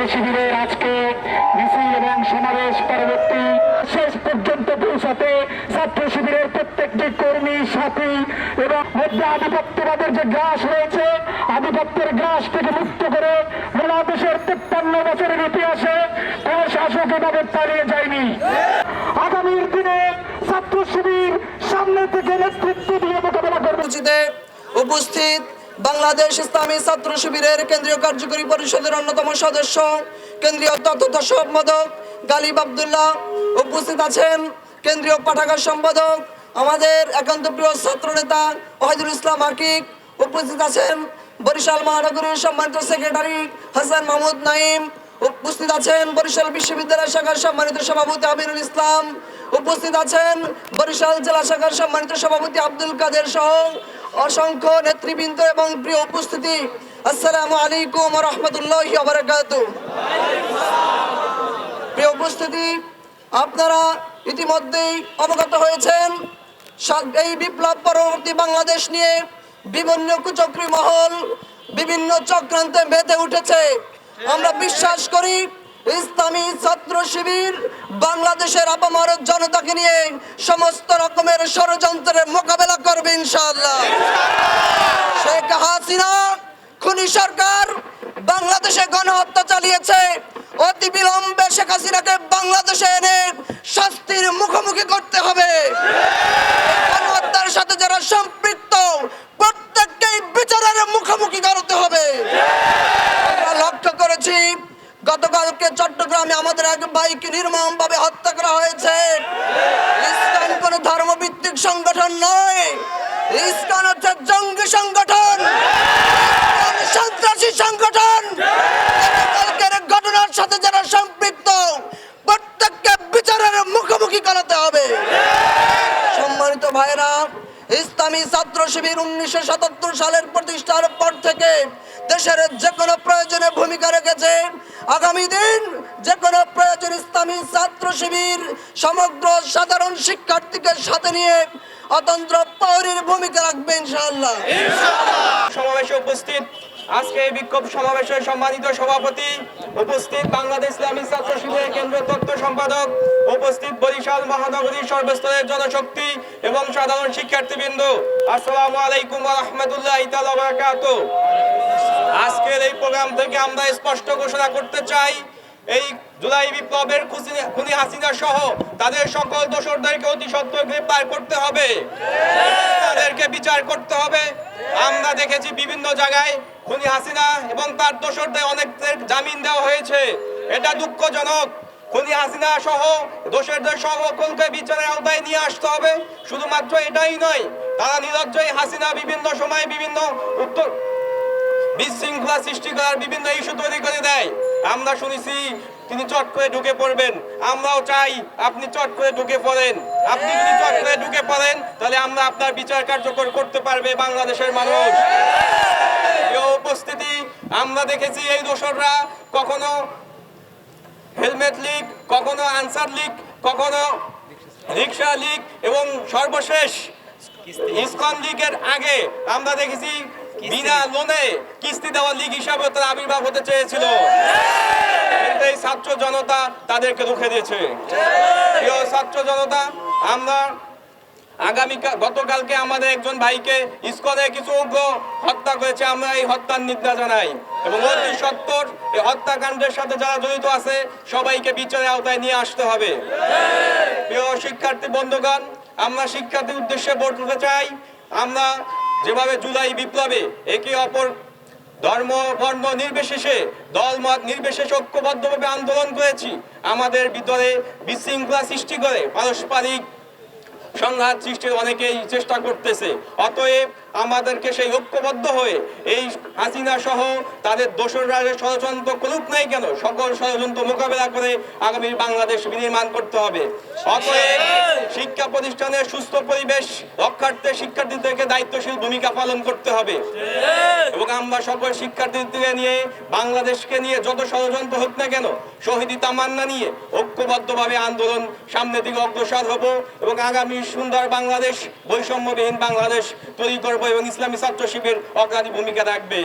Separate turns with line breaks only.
সন্ত্রাসী শিবিরের আজকে মিছিল এবং সমাবেশ পরবর্তী শেষ পর্যন্ত পৌঁছাতে ছাত্র শিবিরের প্রত্যেকটি কর্মী, সাথী এবং মধ্যে আধিপত্যবাদের যে গ্রাস রয়েছে, আধিপত্যের গ্রাস থেকে মুক্ত করে বাংলাদেশের তিপ্পান্ন বছরের ইতিহাসে কোনো শাসক এভাবে পালিয়ে যায়নি। আগামীর দিনে ছাত্র শিবির সামনে থেকে নেতৃত্ব দিয়ে মোকাবেলা করবে।
উপস্থিত বাংলাদেশ ইসলামী ছাত্র শিবিরের কেন্দ্রীয় কার্যকরী পরিষদের অন্যতম সদস্য, কেন্দ্রীয় তথ্য সম্পাদক গালিব আবদুল্লাহ উপস্থিত আছেন। কেন্দ্রীয় পাঠাগার সম্পাদক, আমাদের একান্ত প্রিয় ছাত্র নেতা ওয়াহিদুল ইসলাম হাকিক উপস্থিত আছেন। বরিশাল মহানগরীর সম্মানিত সেক্রেটারি হাসান মাহমুদ নাইম উপস্থিত আছেন বরিশাল বিশ্ববিদ্যালয় শাখার সম্মানিত সভাপতি আমিনুল ইসলাম। উপস্থিত আছেন বরিশাল জেলা শাখার সম্মানিত সভাপতি আব্দুল কাদের সহ অসংখ্য নেতৃবৃন্দ এবং প্রিয় উপস্থিতি। আসসালামু আলাইকুম রহমতুল্লাহ বারাকাতু প্রিয় উপস্থিতি, আপনারা ইতিমধ্যেই অবগত হয়েছেন এই বিপ্লব পরবর্তী বাংলাদেশ নিয়ে বিভিন্ন কুচক্রী মহল বিভিন্ন চক্রান্তে মেতে উঠেছে। আমরা বিশ্বাস করি ইসলামী ছাত্র শিবির বাংলাদেশের আপামর জনতাকে নিয়ে সমস্ত রকমের ষড়যন্ত্রের মোকাবেলা করবে ইনশাআল্লাহ। শেখ হাসিনা, খুনি সরকার বাংলাদেশে গণহত্যা চালিয়েছে। অতি বিলম্বে শেখ হাসিনাকে বাংলাদেশে এনে শাস্তির মুখোমুখি করতে হবে গণহত্যার সাথে যারা সম্পৃক্ত প্রত্যেককেই বিচারের মুখোমুখি করতে হবে আমরা লক্ষ্য করেছি গতকালকে চট্টগ্রামে আমাদের এক ভাইকে নির্মম ভাবে হত্যা করা হয়েছে। ইসলাম কোন ধর্মভিত্তিক সংগঠন নয়। ইসলাম হচ্ছে জঙ্গি সংগঠন। সন্ত্রাসী সংগঠন। গতকালকের ঘটনার সাথে যারা সম্পৃক্ত, প্রত্যেককে বিচারের মুখোমুখি করাতে হবে। সম্মানিত ভাইরা ইসলামী ছাত্র শিবির উনিশশো সাতাত্তর সালের যে কোনো প্রয়োজনে ভূমিকা রেখেছে আগামী দিন যে কোনো প্রয়োজন ইসলামী ছাত্র শিবির সমগ্র সাধারণ শিক্ষার্থীকে সাথে নিয়ে অতন্ত্র পৌরীর ভূমিকা রাখবে ইনশাআল্লাহ।
সমাবেশে উপস্থিত আজকে এই বিক্ষোভ সমাবেশে সম্মানিত সভাপতি উপস্থিত বাংলাদেশ ইসলামী ছাত্র শিবিরের কেন্দ্রীয় তথ্য সম্পাদক, উপস্থিত বরিশাল মহানগরীর সর্বস্তরের জনশক্তি এবং সাধারণ শিক্ষার্থীবৃন্দ। আসসালামু আলাইকুম রহমতুল্লাহ আজকের এই প্রোগ্রাম থেকে আমরা স্পষ্ট ঘোষণা করতে চাই, এই জুলাই বিপ্লবের খুনি হাসিনা সহ তাদের সকল দোষরদেরকে অতি সত্ত্বর গ্রেপ্তার করতে হবে। তাদেরকে বিচার করতে হবে। আমরা দেখেছি বিভিন্ন জায়গায় খুনি হাসিনা এবং তার দোষরদের অনেকদের জামিন দেওয়া হয়েছে। এটা দুঃখজনক। খুনি হাসিনা সহ দোষরদের সকলকে বিচারের আওতায় নিয়ে আসতে হবে। শুধুমাত্র এটাই নয়, তারা নিরজ্জয় হাসিনা বিভিন্ন সময় বিভিন্ন উত্তর বিশৃঙ্খলা সৃষ্টি করার বিভিন্ন ইস্যু তৈরি করে দেয়। আমরা শুনেছি তিনি চট করে ঢুকে পড়বেন। আমরাও চাই আপনি চট করে ঢুকে পড়েন। আপনি যদি চট করে ঢুকে পড়েন, তাহলে আমরা আপনার বিচার কার্যকর করতে পারবে বাংলাদেশের মানুষ। উপস্থিতি, আমরা দেখেছি এই দোসররা কখনো হেলমেট লিগ, কখনো আনসার লিগ, কখনো রিক্সা লিগ এবং সর্বশেষ ইসকন লিগের আগে আমরা দেখেছি বিনা লোনে কিস্তি দেওয়া লীগ হিসাবে তার আবির্ভাব হতে চেয়েছিল। এই ছাত্র জনতা তাদেরকে রুখে দিয়েছে। প্রিয় ছাত্র জনতা আমরা আগামী গতকালকে আমাদের একজন ভাইকে ইস্কনে কিছু উগ্র হত্যা করেছে আমরা এই হত্যার নিন্দা জানাই। এবং অতি সত্তর এই হত্যাকাণ্ডের সাথে যারা জড়িত আছে সবাইকে বিচারের আওতায় নিয়ে আসতে হবে। প্রিয় শিক্ষার্থী বন্ধুগণ আমরা শিক্ষার্থীর উদ্দেশ্যে বলতে চাই। আমরা যেভাবে জুলাই বিপ্লবে একে অপর ধর্ম বর্ণ নির্বিশেষে, দল, মত নির্বিশেষে ঐক্যবদ্ধভাবে আন্দোলন করেছি, আমাদের ভিতরে বিশৃঙ্খলা সৃষ্টি করে পারস্পরিক সংঘাত সৃষ্টির অনেকেই চেষ্টা করতেছে। অতএব আমাদেরকে সেই ঐক্যবদ্ধ হয়ে এই হাসিনা সহ তাদের দোসররা ষড়যন্ত্র করুক নাই কেন, সকল ষড়যন্ত্র মোকাবেলা করে আগামী বাংলাদেশ বিনির্মাণ করতে হবে। অতএব শিক্ষা প্রতিষ্ঠানের সুস্থ পরিবেশ, রক্ষার্থে শিক্ষার্থীদেরকে দায়িত্বশীল ভূমিকা পালন করতে হবে। এবং আমরা সকল শিক্ষার্থীদের নিয়ে, বাংলাদেশকে নিয়ে যত ষড়যন্ত্র হোক না কেন, শহীদি তামান্না নিয়ে ঐক্যবদ্ধভাবে আন্দোলন সামনের দিকে অগ্রসর হব এবং আগামী সুন্দর বাংলাদেশ, বৈষম্যবিহীন বাংলাদেশ তৈরি করব। এবং ইসলামী ছাত্র শিবির অগ্রাধী ভূমিকা রাখবে।